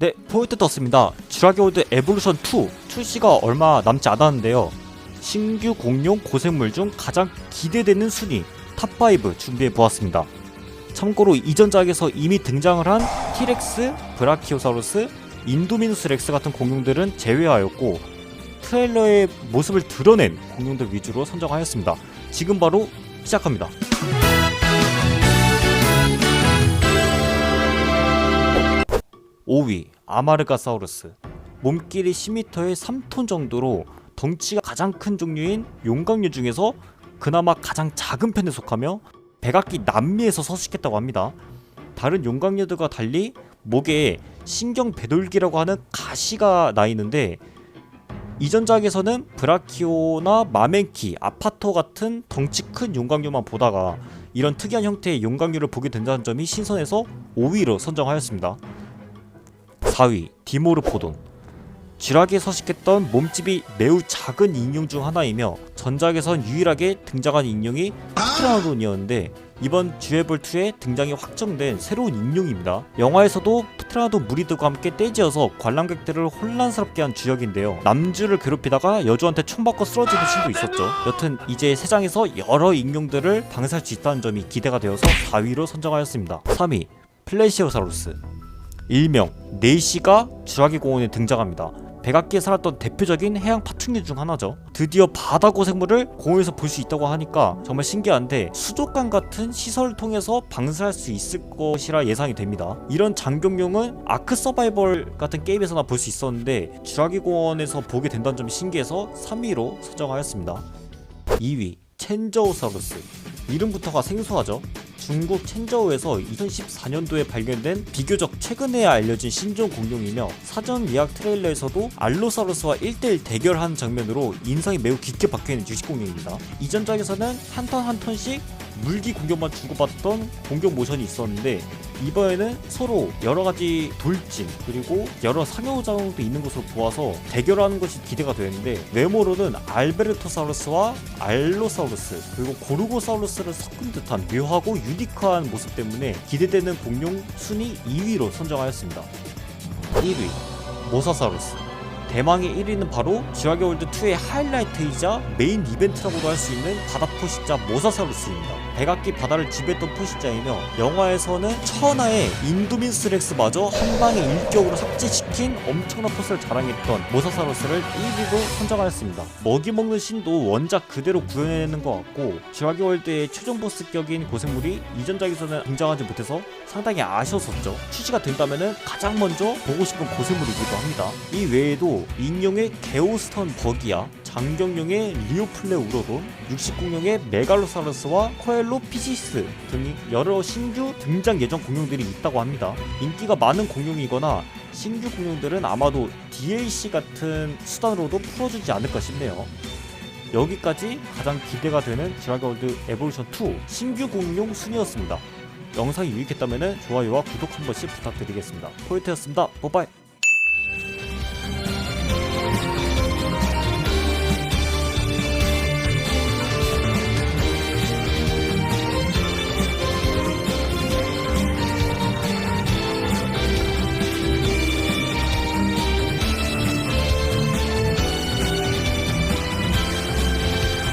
네, 포인트 떴습니다. 쥐라기 월드 에볼루션 2 출시가 얼마 남지 않았는데요. 신규 공룡 고생물 중 가장 기대되는 순위 탑5 준비해 보았습니다. 참고로 이전작에서 이미 등장을 한 티렉스, 브라키오사우루스, 인도미누스 렉스 같은 공룡들은 제외하였고 트레일러의 모습을 드러낸 공룡들 위주로 선정하였습니다. 지금 바로 시작합니다. 5위 아마르가사우루스 몸길이 10m에 3톤 정도로 덩치가 가장 큰 종류인 용광류 중에서 그나마 가장 작은 편에 속하며 백악기 남미에서 서식했다고 합니다. 다른 용광류들과 달리 목에 신경 배돌기라고 하는 가시가 나 있는데 이전작에서는 브라키오나 마멘키, 아파토 같은 덩치 큰 용광류만 보다가 이런 특이한 형태의 용광류를 보게 된다는 점이 신선해서 5위로 선정하였습니다. 4위 디모르포돈 쥐락에 서식했던 몸집이 매우 작은 인형 중 하나이며 전작에선 유일하게 등장한 인형이 프트라노돈이었는데 이번 듀에블2에 등장이 확정된 새로운 인형입니다. 영화에서도 프트라노돈 무리들과 함께 떼지어서 관람객들을 혼란스럽게 한 주역인데요. 남주를 괴롭히다가 여주한테 총받고 쓰러지는 신도 있었죠. 여튼 이제 세상에서 여러 인형들을 방사할 수 있다는 점이 기대가 되어서 4위로 선정하였습니다. 3위 플래시오사우루스 일명 네이시가 주라기 공원에 등장합니다. 백악기에 살았던 대표적인 해양 파충류 중 하나죠. 드디어 바다 고 생물을 공원에서 볼 수 있다고 하니까 정말 신기한데 수족관 같은 시설을 통해서 방사할 수 있을 것이라 예상이 됩니다. 이런 장경룡은 아크 서바이벌 같은 게임에서나 볼 수 있었는데 주라기 공원에서 보게 된다는 점이 신기해서 3위로 선정하였습니다. 2위 첸저우사우루스 이름부터가 생소하죠. 중국 첸저우에서 2014년도에 발견된 비교적 최근에 알려진 신종 공룡이며 사전 예약 트레일러에서도 알로사우루스와 1대1 대결하는 장면으로 인상이 매우 깊게 박혀있는 주식 공룡입니다. 이전작에서는 한 턴 한 턴씩 물기 공격만 주고받던 공격 모션이 있었는데 이번에는 서로 여러 가지 돌진 그리고 여러 상호작용도 있는 것으로 보아서 대결하는 것이 기대가 되는데 외모로는 알베르토사우루스와 알로사우루스 그리고 고르고사우루스를 섞은 듯한 묘하고 유니크한 모습 때문에 기대되는 공룡 순위 2위로 선정하였습니다. 1위 모사사우루스 대망의 1위는 바로 쥐라기 월드 2의 하이라이트이자 메인 이벤트라고도 할 수 있는 바다 포식자 모사사우루스입니다. 백악기 바다를 지배했던 포식자이며 영화에서는 천하의 인도민 스 렉스마저 한 방에 일격으로 삭제시킨 엄청난 포스를 자랑했던 모사사우루스를 1위로 선정하였습니다. 먹이 먹는 신도 원작 그대로 구현해내는 것 같고 쥐라기 월드의 최종 보스격인 고생물이 이전작에서는 등장하지 못해서 상당히 아쉬웠었죠. 출시가 된다면 가장 먼저 보고 싶은 고생물이기도 합니다. 이 외에도 인용의 게오스턴 버기야, 장경용의 리오플레 우로돈, 육식공룡의 메갈로사우루스와 코엘로 피시스 등이 여러 신규 등장 예정 공룡들이 있다고 합니다. 인기가 많은 공룡이거나 신규 공룡들은 아마도 DLC 같은 수단으로도 풀어주지 않을까 싶네요. 여기까지 가장 기대가 되는 지라가월드 에볼루션 2 신규 공룡 순이었습니다. 영상이 유익했다면 좋아요와 구독 한 번씩 부탁드리겠습니다. 포인트였습니다. 뽀빠이!